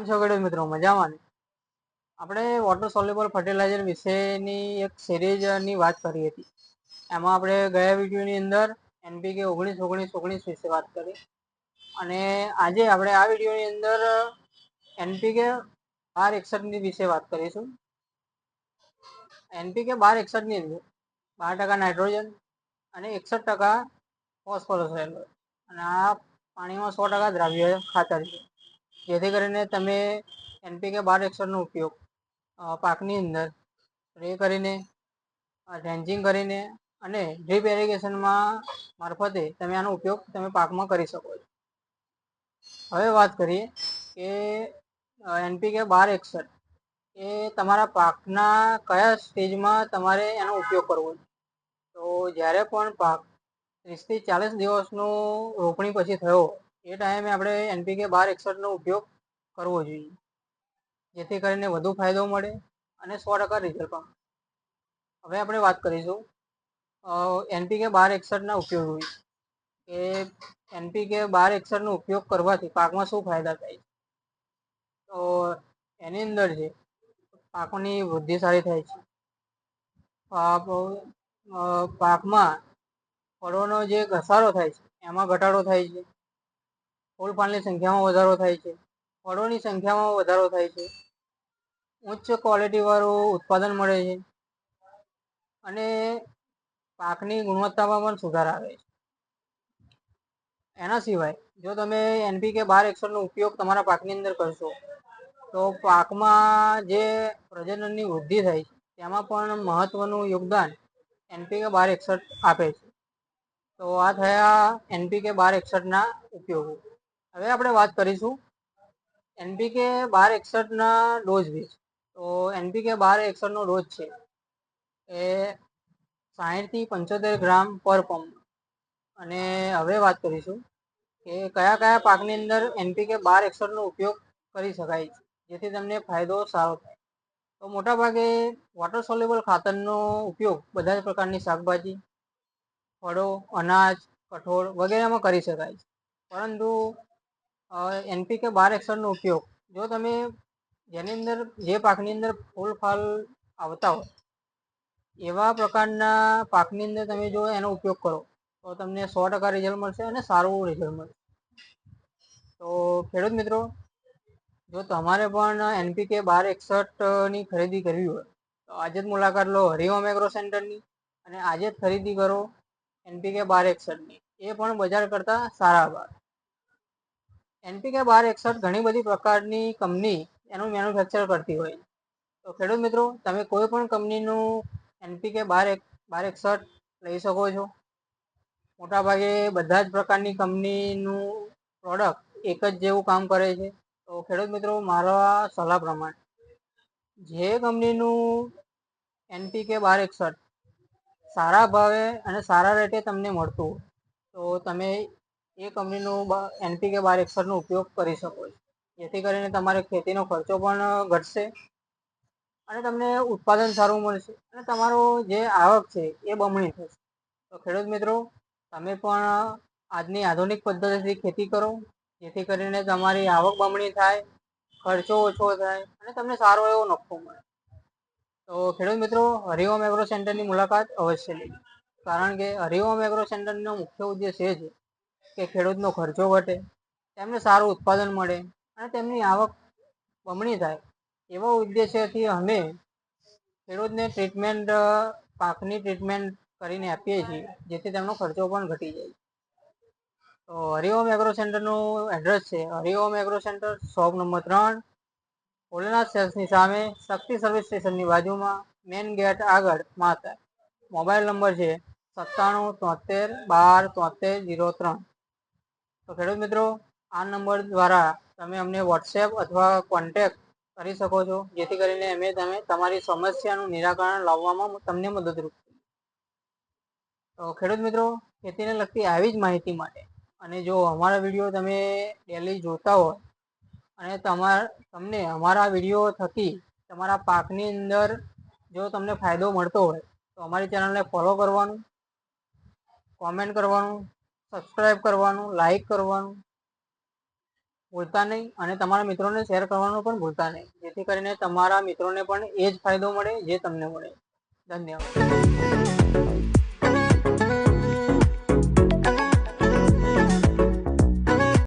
કેમ છો ખેડૂત મિત્રો મજામાં આપણે વોટર સોલ્યુબલ ફર્ટિલાઇઝર વિશેની એક સિરીઝની વાત કરી હતી. એમાં આપણે ગયા વિડીયોની અંદર એનપીકે ઓગણીસ ઓગણીસ ઓગણીસ વિશે વાત કરી. અને આજે આપણે આ વિડીયોની અંદર એનપીકે બાર એકસઠની વિશે વાત કરીશું. એનપીકે બાર એકસઠની અંદર બાર ટકા નાઇટ્રોજન અને એકસઠ ટકા ફોસ્ફરસ રહેલો. અને આ પાણીમાં સો ટકા દ્રાવ્ય ખાતર છે. જેથી કરીને તમે એનપીકે બાર એક્સરનો ઉપયોગ પાકની અંદર સ્પ્રે કરીને રેન્જિંગ કરીને અને ડ્રીપ એરિગેશનમાં મારફતે તમે આનો ઉપયોગ તમે પાકમાં કરી શકો છો. હવે વાત કરીએ કે એનપીકે બાર એક્સર એ તમારા પાકના કયા સ્ટેજમાં તમારે એનો ઉપયોગ કરવો છે? તો જ્યારે પણ પાક ત્રીસથી ચાલીસ દિવસનું રોપણી પછી થયો એ ટાઈમે આપણે એનપીકે બાર એકસઠનો ઉપયોગ કરવો જોઈએ. જેથી કરીને વધુ ફાયદો મળે અને સો ટકા રિઝલ્ટ પણ હવે આપણે વાત કરીશું એનપીકે બાર એકસઠના ઉપયોગ વિશે. કે એનપીકે બાર એકસઠનો ઉપયોગ કરવાથી પાકમાં શું ફાયદા થાય તો એની અંદર છે પાકોની વૃદ્ધિ સારી થાય છે. પાકમાં ફળોનો જે ઘસારો થાય છે, એમાં ઘટાડો થાય છે. ફૂલ પાનની સંખ્યામાં વધારો થાય છે. ફળોની સંખ્યામાં વધારો થાય છે. ઉચ્ચ ક્વોલિટીવાળું ઉત્પાદન મળે છે. અને પાકની ગુણવત્તામાં પણ સુધાર આવે છે. એના સિવાય જો તમે એનપીકે બાર એકસઠનો ઉપયોગ તમારા પાકની અંદર કરશો, તો પાકમાં જે પ્રજનનની વૃદ્ધિ થાય છે, તેમાં પણ મહત્વનું યોગદાન એનપીકે બાર એકસઠ આપે છે. તો આ થયા એનપીકે બાર એકસઠના ઉપયોગો. હવે આપણે વાત કરીશું એનપીકે બાર એકસઠના ડોઝ વિશે. તો એનપીકે બાર એકસઠનો ડોઝ છે એ સાહીઠથી પંચોતેર ગ્રામ પર પંપ. અને હવે વાત કરીશું કે કયા કયા પાકની અંદર એનપીકે બાર એકસઠનો ઉપયોગ કરી શકાય છે, જેથી તમને ફાયદો સારો થાય. તો મોટાભાગે વોટર સોલ્યુબલ ખાતરનો ઉપયોગ બધા જ પ્રકારની શાકભાજી, ફળો, અનાજ, કઠોળ વગેરેમાં કરી શકાય છે. પરંતુ એનપીકે બાર એકસઠનો ઉપયોગ. જો તમે જેની અંદર, જે પાકની અંદર ફૂલ ફાલ આવતા હોય, એવા પ્રકારના પાકની અંદર તમે જો એનો ઉપયોગ કરો, તો તમને સો ટકા રિઝલ્ટ મળશે અને સારું રિઝલ્ટ મળશે. તો ખેડૂત મિત્રો, જો તમારે પણ એનપીકે બાર એકસઠની ખરીદી કરવી હોય, તો આજે જ મુલાકાત લો હરિઓમ એગ્રો સેન્ટરની અને આજે જ ખરીદી કરો એનપીકે બાર એકસઠની એ પણ બજાર કરતાં સારા ભાવ. એનપીકે બાર એકસઠ ઘણી બધી પ્રકારની કંપની એનું મેન્યુફેક્ચર કરતી હોય. તો ખેડૂત મિત્રો, તમે કોઈ પણ કંપનીનું એનપીકે બાર એક બાર એકસઠ લઈ શકો છો. મોટાભાગે બધા જ પ્રકારની કંપનીનું પ્રોડક્ટ એક જ જેવું કામ કરે છે. તો ખેડૂત મિત્રો, મારા સલાહ પ્રમાણે જે કંપનીનું એનપીકે બાર એકસઠ સારા ભાવે અને સારા રેટે તમને મળતું તો તમે એ કંપનીનું એનપીકે બાર એકસઠનો ઉપયોગ કરી શકો છો. જેથી કરીને તમારે ખેતીનો ખર્ચો પણ ઘટશે અને તમને ઉત્પાદન સારું મળશે. અને તમારો જે આવક છે એ બમણી થશે. તો ખેડૂત મિત્રો, તમે પણ આજની આધુનિક પદ્ધતિથી ખેતી કરો. જેથી કરીને તમારી આવક બમણી થાય, ખર્ચો ઓછો થાય અને તમને સારો એવો નફો મળે. તો ખેડૂત મિત્રો, હરિઓમ એગ્રો સેન્ટરની મુલાકાત અવશ્ય લેજો. કારણ કે હરિઓમ એગ્રો સેન્ટરનો મુખ્ય ઉદ્દેશ એ છે કે ખેડૂતનો ખર્ચો ઘટે, તેમને સારું ઉત્પાદન મળે અને તેમની આવક બમણી થાય. એવા ઉદ્દેશ્યથી અમે ખેડૂતને ટ્રીટમેન્ટ પાકની ટ્રીટમેન્ટ કરીને આપીએ છીએ, જેથી તેમનો ખર્ચો પણ ઘટી જાય. તો હરિઓમ એગ્રો સેન્ટરનું એડ્રેસ છે. Hariom agro centre shop number ત્રણ, ભોલેનાથ સેલ્સની સામે, શક્તિ સર્વિસ સ્ટેશનની બાજુમાં મેઇન ગેટ આગળ, માતા. મોબાઈલ નંબર છે, સત્તાણું, તોતેર, બાર, તોતેર, જીરો ત્રણ. તો ખેડૂત મિત્રો, આ નંબર દ્વારા તમે અમને વોટ્સએપ અથવા કોન્ટેક કરી શકો છો, જેથી કરીને અમે તમે તમારી સમસ્યાનું નિરાકરણ લાવવામાં તમને મદદરૂપ તો ખેડૂત મિત્રો, ખેતીને લગતી આવી જ માહિતી માટે અને જો અમારા વીડિયો તમે ડેલી જોતા હો અને તમાર, તમને અમારા વીડિયો થકી તમારા પાકની અંદર જો તમને ફાયદો મળતો હોય તો અમારી ચેનલને ફોલો કરવાનું, કોમેન્ટ કરવાનું સબસ્ક્રાઈબ કરવાનું લાઈક કરવાનું, ભૂલતા નહીં અને તમારા મિત્રોને શેર કરવાનું પણ ભૂલતા નહીં. જેથી કરીને તમારા મિત્રોને પણ એ જ ફાયદો મળે, જે તમને મળે. ધન્યવાદ.